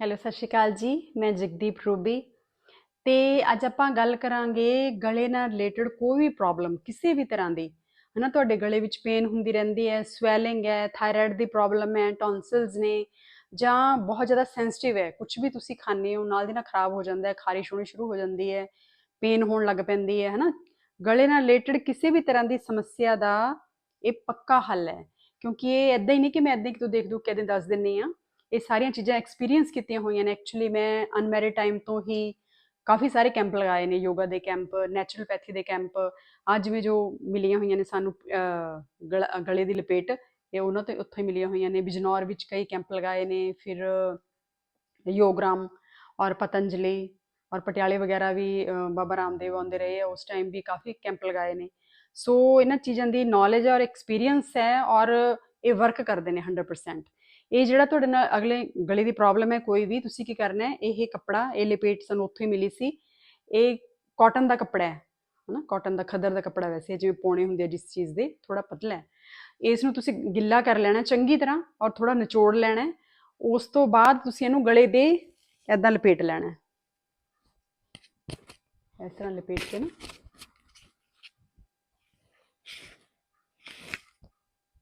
Hello, ਸਤਿ ਸ਼੍ਰੀ ਅਕਾਲ ਜੀ, ਮੈਂ ਜਗਦੀਪ ਰੂਬੀ। ਤੇ ਅੱਜ ਆਪਾਂ ਗੱਲ ਕਰਾਂਗੇ ਗਲੇ ਨਾਲ ਰਿਲੇਟਡ ਕੋਈ ਵੀ ਪ੍ਰੋਬਲਮ ਕਿਸੇ ਵੀ ਤਰ੍ਹਾਂ ਦੀ। ਹਨਾ, ਤੁਹਾਡੇ ਗਲੇ ਵਿੱਚ ਪੇਨ ਹੁੰਦੀ ਰਹਿੰਦੀ ਹੈ ਸਵੈਲਿੰਗ ਹੈ ਥਾਇਰਾਇਡ ਦੀ ਪ੍ਰੋਬਲਮ ਹੈ ਟੌਨਸਿਲਸ ਨੇ, ਜਾਂ ਬਹੁਤ ਜ਼ਿਆਦਾ ਸੈਂਸਿਟਿਵ ਹੈ। ਕੁਝ ਵੀ ਤੁਸੀਂ ਖਾਂਦੇ ਹੋ, ਨਾਲ ਦੀ ਨਾਲ ਖਰਾਬ ਹੋ ਜਾਂਦਾ ਹੈ, ਖਾਰਿਸ਼ ਹੋਣੀ ਸ਼ੁਰੂ ਹੋ ਜਾਂਦੀ ਹੈ ਪੇਨ ਹੋਣ ਲੱਗ ਪੈਂਦੀ ਹੈ, ਹਨਾ। ਗਲੇ ਨਾਲ ਰਿਲੇਟਡ ਕਿਸੇ ਵੀ ਤਰ੍ਹਾਂ ਦੀ ਸਮੱਸਿਆ ਦਾ ਇਹ ਪੱਕਾ ਹੱਲ ਹੈ। ਕਿਉਂਕਿ ਇਹ ਐਦਾਂ ਹੀ ਨਹੀਂ ਕਿ ਮੈਂ ਐਦਾਂ ਹੀ ਕਿਤੋਂ ਦੇਖ ਦੂ ਕਦੇ ਦੱਸ ਦਿੰਨੀ ਆ ਇਹ ਸਾਰੀਆਂ ਚੀਜ਼ਾਂ ਐਕਸਪੀਰੀਅੰਸ ਕੀਤੀਆਂ ਹੋਈਆਂ ਨੇ ਐਕਚੁਅਲੀ ਮੈਂ ਅਨਮੈਰਿਡ ਟਾਈਮ ਤੋਂ ਹੀ ਕਾਫੀ ਸਾਰੇ ਕੈਂਪ ਲਗਾਏ ਨੇ ਯੋਗਾ ਦੇ ਕੈਂਪ ਨੈਚੁਰਲਪੈਥੀ ਦੇ ਕੈਂਪ ਅੱਜ ਵੀ ਜੋ ਮਿਲੀਆਂ ਹੋਈਆਂ ਨੇ ਸਾਨੂੰ ਗਲੇ ਦੀ ਲਪੇਟ, ਇਹ ਉਹਨਾਂ ਤੋਂ ਉੱਥੋਂ ਮਿਲੀਆਂ ਹੋਈਆਂ ਨੇ, ਬਿਜਨੌਰ ਵਿੱਚ ਕਈ ਕੈਂਪ ਲਗਾਏ ਨੇ, ਫਿਰ ਯੋਗਰਾਮ ਔਰ ਪਤੰਜਲੀ ਔਰ ਪਟਿਆਲੇ ਵਗੈਰਾ ਵੀ ਬਾਬਾ ਰਾਮਦੇਵ ਆਉਂਦੇ ਰਹੇ ਆ ਉਸ ਟਾਈਮ ਵੀ ਕਾਫੀ ਕੈਂਪ ਲਗਾਏ ਨੇ। ਸੋ ਇਹਨਾਂ ਚੀਜ਼ਾਂ ਦੀ ਨੌਲੇਜ ਔਰ ਐਕਸਪੀਰੀਅੰਸ ਹੈ ਔਰ ਇਹ ਵਰਕ ਕਰਦੇ ਨੇ 100% ਇਹ ਜਿਹੜਾ ਤੁਹਾਡੇ ਨਾਲ ਅਗਲੇ ਗਲੇ ਦੀ ਪ੍ਰੋਬਲਮ ਹੈ, ਕੋਈ ਵੀ, ਤੁਸੀਂ ਕੀ ਕਰਨਾ ਹੈ, ਇਹ ਕੱਪੜਾ, ਇਹ ਲਪੇਟ ਸਾਨੂੰ ਉੱਥੋਂ ਹੀ ਮਿਲੀ ਸੀ। ਇਹ ਕਾਟਨ ਦਾ ਕੱਪੜਾ ਹੈ, ਹਨਾ? ਕਾਟਨ ਦਾ ਖਦਰ ਦਾ ਕੱਪੜਾ ਵੈਸੇ ਜਿਵੇਂ ਪੌਣੇ ਹੁੰਦੇ ਆ ਜਿਸ ਚੀਜ਼ ਦੇ ਥੋੜਾ ਪਤਲਾ ਹੈ। ਇਸ ਨੂੰ ਤੁਸੀਂ ਗਿੱਲਾ ਕਰ ਲੈਣਾ ਚੰਗੀ ਤਰ੍ਹਾਂ ਔਰ ਥੋੜਾ ਨਿਚੋੜ ਲੈਣਾ ਉਸ ਤੋਂ ਬਾਅਦ ਤੁਸੀਂ ਇਹਨੂੰ ਗਲੇ ਦੇ ਐਦਾਂ ਲਪੇਟ ਲੈਣਾ ਇਸ ਤਰ੍ਹਾਂ ਲਪੇਟ ਕੇ ਨਾ।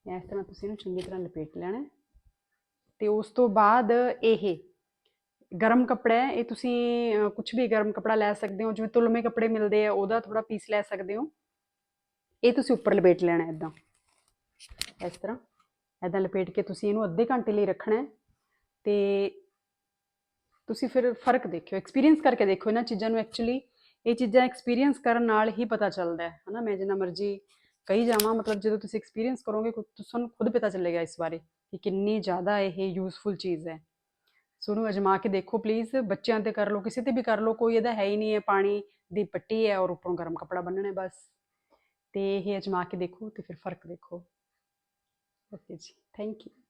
ਇਸ ਤਰ੍ਹਾਂ ਤੁਸੀਂ ਇਹਨੂੰ ਚੰਗੀ ਤਰ੍ਹਾਂ ਲਪੇਟ ਲੈਣਾ ਤੇ ਉਸ ਤੋਂ ਬਾਅਦ ਇਹ ਗਰਮ ਕੱਪੜਾ ਹੈ, ਇਹ ਤੁਸੀਂ ਕੁਝ ਵੀ ਗਰਮ ਕੱਪੜਾ ਲੈ ਸਕਦੇ ਹੋ, ਜਿਵੇਂ ਤੁਲਮੇ ਕੱਪੜੇ ਮਿਲਦੇ ਆ, ਉਹਦਾ ਥੋੜਾ ਪੀਸ ਲੈ ਸਕਦੇ ਹੋ। ਇਹ ਤੁਸੀਂ ਉੱਪਰ ਲਪੇਟ ਲੈਣਾ ਇਦਾਂ ਇਸ ਤਰ੍ਹਾਂ। ਇਦਾਂ ਲਪੇਟ ਕੇ ਤੁਸੀਂ ਇਹਨੂੰ ਅੱਧੇ ਘੰਟੇ ਲਈ ਰੱਖਣਾ ਹੈ। ਤੇ ਤੁਸੀਂ ਫਿਰ ਫ਼ਰਕ ਦੇਖਿਓ ਐਕਸਪੀਰੀਅੰਸ ਕਰਕੇ ਦੇਖੋ ਇਹਨਾਂ ਚੀਜ਼ਾਂ ਨੂੰ ਐਕਚੁਅਲੀ ਇਹ ਚੀਜ਼ਾਂ ਐਕਸਪੀਰੀਅੰਸ ਕਰਨ ਨਾਲ ਹੀ ਪਤਾ ਚੱਲਦਾ ਹੈ, ਹਨਾ? ਮੈਂ ਜਿੰਨਾ ਮਰਜ਼ੀ ਕਹੀ ਜਾਵਾਂ, ਮਤਲਬ ਜਦੋਂ ਤੁਸੀਂ ਐਕਸਪੀਰੀਅੰਸ ਕਰੋਗੇ, ਖੁਦ- ਤੁਹਾਨੂੰ ਖੁਦ ਪਤਾ ਚੱਲੇਗਾ ਇਸ ਬਾਰੇ ਕਿ ਕਿੰਨੀ ਜ਼ਿਆਦਾ ਇਹ ਯੂਜ਼ਫੁਲ ਚੀਜ਼ ਹੈ। ਸੋ ਉਹਨੂੰ ਅਜਮਾ ਕੇ ਦੇਖੋ ਪਲੀਜ਼ ਬੱਚਿਆਂ ਤੇ ਕਰ ਲਓ, ਕਿਸੇ ਤੇ ਵੀ ਕਰ ਲਓ, ਕੋਈ ਇਹਦਾ ਹੈ ਹੀ ਨਹੀਂ ਹੈ, ਪਾਣੀ ਦੀ ਪੱਟੀ ਹੈ ਔਰ ਉੱਪਰੋਂ ਗਰਮ ਕੱਪੜਾ ਬੰਨਣਾ ਹੈ ਬਸ। ਤੇ ਇਹ ਅਜਮਾ ਕੇ ਦੇਖੋ ਤੇ ਫਿਰ ਫ਼ਰਕ ਦੇਖੋ। ਓਕੇ ਜੀ ਥੈਂਕ ਯੂ